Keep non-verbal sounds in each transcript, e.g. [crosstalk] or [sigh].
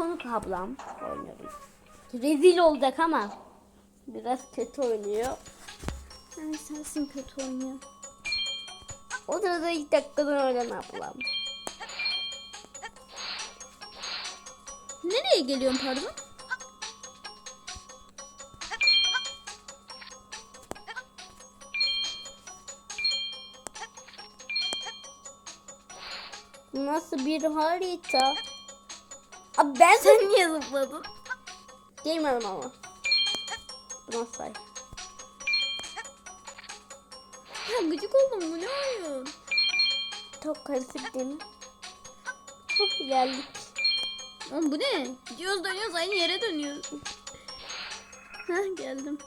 konuk ablam oynuyorum. Rezil olacak ama biraz kötü oynuyor. Ay sensin kötü oynuyor. O sırada ilk dakikadan oynan ablam. Nereye geliyorsun pardon? Nasıl bir harita? Abi ben Sen niye zıpladın? Girmedim ama. Bu nasıl say? Ya gıcık oldum bu ne oyun? Çok karışık değil mi? Geldik. Oğlum bu ne? Gidiyoruz dönüyoruz aynı yere dönüyoruz. Heh geldim.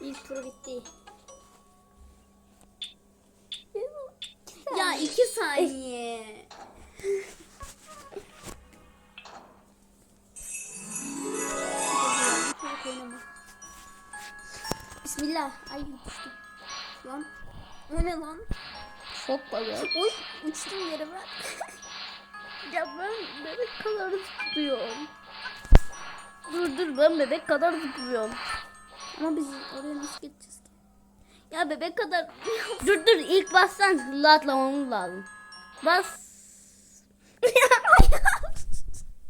İlk tur bitti. Ya iki saniye. Bismillah. Ay düştüm. Lan. O ne lan? Çok balığı. Oy uçtum yere ben. Ya ben bebek kadar zıplıyorum. Dur dur ben bebek kadar zıplıyorum. Ama biz oraya nasıl geçeceğiz ki? Ya bebek kadar. Dur dur ilk bassan hızlı atlamamız lazım. Bas.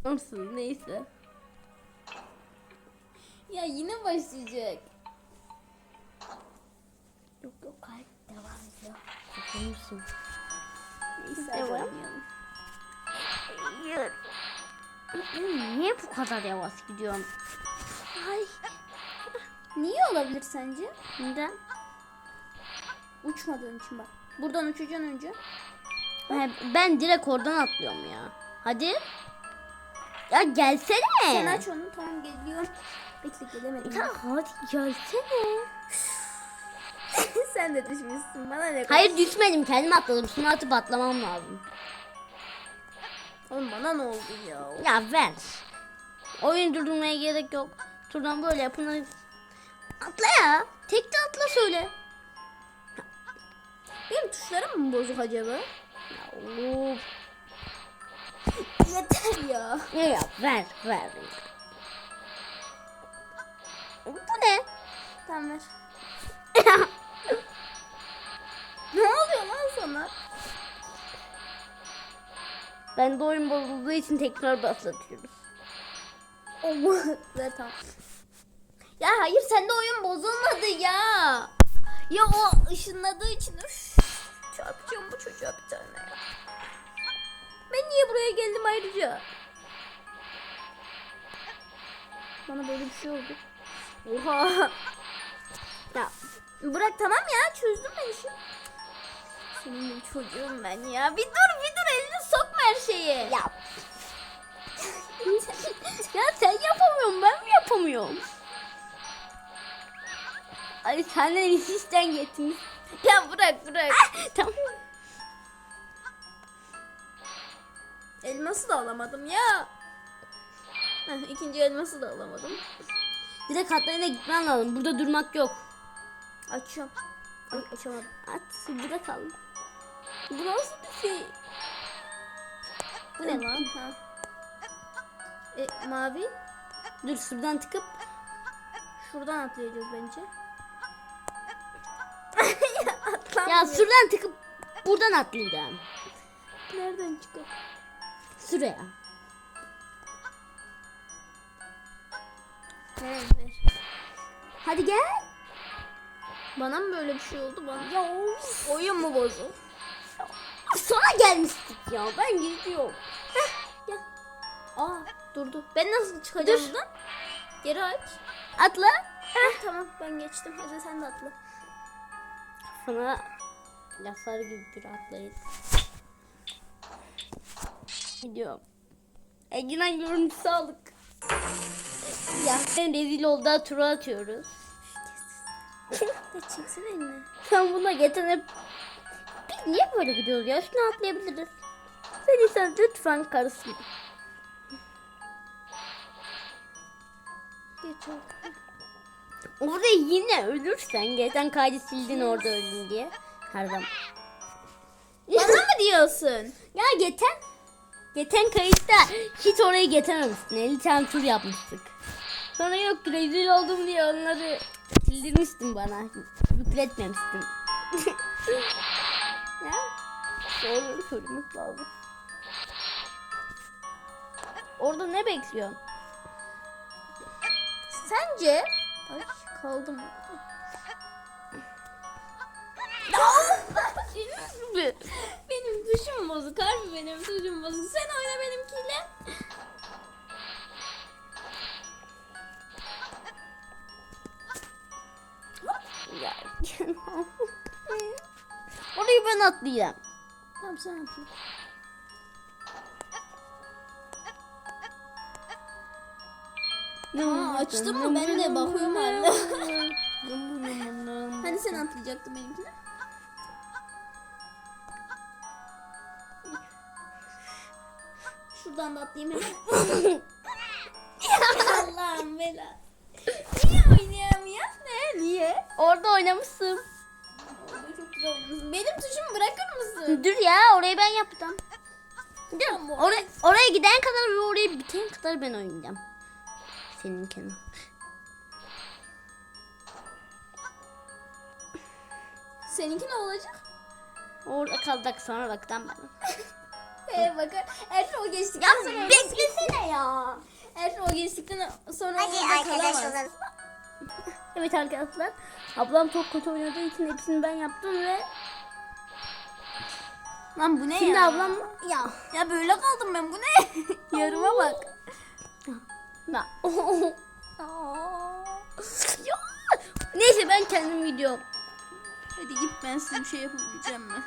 Nasıl neyse. ya yine başlayacak. Hayır devam ediyor. Dokunursun. Neyse. Ben niye bu kadar yavaş gidiyorum? Ay. Niye olabilir sence? Neden? Uçmadığın için bak. Buradan uçacaksın önce. He, Ben direkt oradan atlıyorum ya. Hadi. Ya gelsene. Sen aç onu tamam geliyorum. Bekle gelemedim. Ya hadi gelsene. [laughs] Sen de düşmüşsün bana ne? Hayır düşmedim kendim atladım. Şunu atıp atlamam lazım. Oğlum bana ne oldu ya? Ya ver. Oyun durdurmaya gerek yok. Şuradan böyle yapın. Atla ya. Tek de atla söyle. Benim tuşlarım mı bozuk acaba? Ya. Yeter ya. Ya, ya ver ver. Bu ne? Tamam ver. [laughs] ben de oyun bozulduğu için tekrar başlatıyoruz. Allah [laughs] tamam. Ya hayır sende oyun bozulmadı ya. Ya o ışınladığı için üf, çarpacağım bu çocuğa bir tane ya. Ben niye buraya geldim ayrıca? Bana böyle bir şey oldu. Oha. Ya bırak tamam ya çözdüm ben işi. Senin çocuğum ben ya. Bir dur bir dur elini sokma her şeye. Ya. [laughs] ya sen yapamıyorsun ben mi yapamıyorum? Ay senden işten getirmiş. Ya bırak bırak. tamam. Elması da alamadım ya. Heh, ikinci elması da alamadım. Direkt hatlarına gitmen lazım. Burada durmak yok. Açıyorum. Ay açamadım. At burada kal. Bu nasıl bir şey? Bu ne lan? Ha. E, mavi. Dur şuradan tıkıp Şuradan atlayacağız bence. [laughs] ya ya şuradan tıkıp buradan atlayacağım. Nereden çıkıyor? Şuraya. Ver. Hadi gel. Bana mı böyle bir şey oldu bana? Ya Oyun mu bozuldu? Gelmiştik ya. Ben gidiyorum. Gel. Aa durdu. Ben nasıl çıkacağım Dur. buradan? Geri aç. Atla. Heh, tamam ben geçtim. Hadi sen de atla. Sana laflar gibi bir atlayın. Gidiyorum. Egiren görüntü sağlık. Ya sen rezil olduğu tura atıyoruz. Ya çeksene elini. Sen buna getirip biz niye böyle gidiyoruz ya? Şunu atlayabiliriz. Sen insan lütfen karışma. Orada yine ölürsen geçen kaydı sildin orada öldün diye. Her zaman. Bana mı diyorsun? Ya geçen Geçen kayıtta hiç orayı getirememiştin. 50 tane tur yapmıştık. Sonra yok rezil oldum diye onları sildirmiştin bana. Yükletmemiştin. [laughs] ya soru sormak lazım. Orada ne bekliyorsun? Sence? Ay kaldım. [laughs] benim tuşum bozuk harbi benim tuşum bozuk. Sen oyna benimkiyle. [laughs] Orayı ben atlayacağım. Sen atla. Aa, açtın mı? Ben de bakıyorum hala. Hani sen atlayacaktın benimkine? Şuradan da atlayayım hemen. [laughs] Allah'ım bela. Niye oynayamıyor? Ne? Niye? Orada oynamışsın. Benim tuşumu bırakır mısın? Dur ya orayı ben yaptım. Dur, Tamam. oraya, oraya giden kadar ve oraya bitene kadar ben oynayacağım. Seninkini. Seninki ne olacak? Orada kaldık sonra baktan ben. [laughs] Ee bakın. Eğer o geçtikten Ya sonra... beklesene ya. Eğer o geçtikten sonra Hadi orada kalamaz. arkadaşlar. Evet arkadaşlar. Ablam çok kötü oynadığı için hepsini ben yaptım ve Lan bu ne şimdi ya? ablam Ya, ya böyle kaldım ben bu ne? [laughs] Yarıma bak. Ya. Ya. Neyse ben kendim gidiyorum. Hadi git ben size bir şey yapabileceğim mi?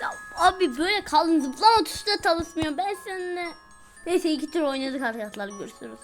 Ya abi böyle kalın zıplama tuşu da çalışmıyor. Ben seninle Neyse iki tur oynadık arkadaşlar görüşürüz.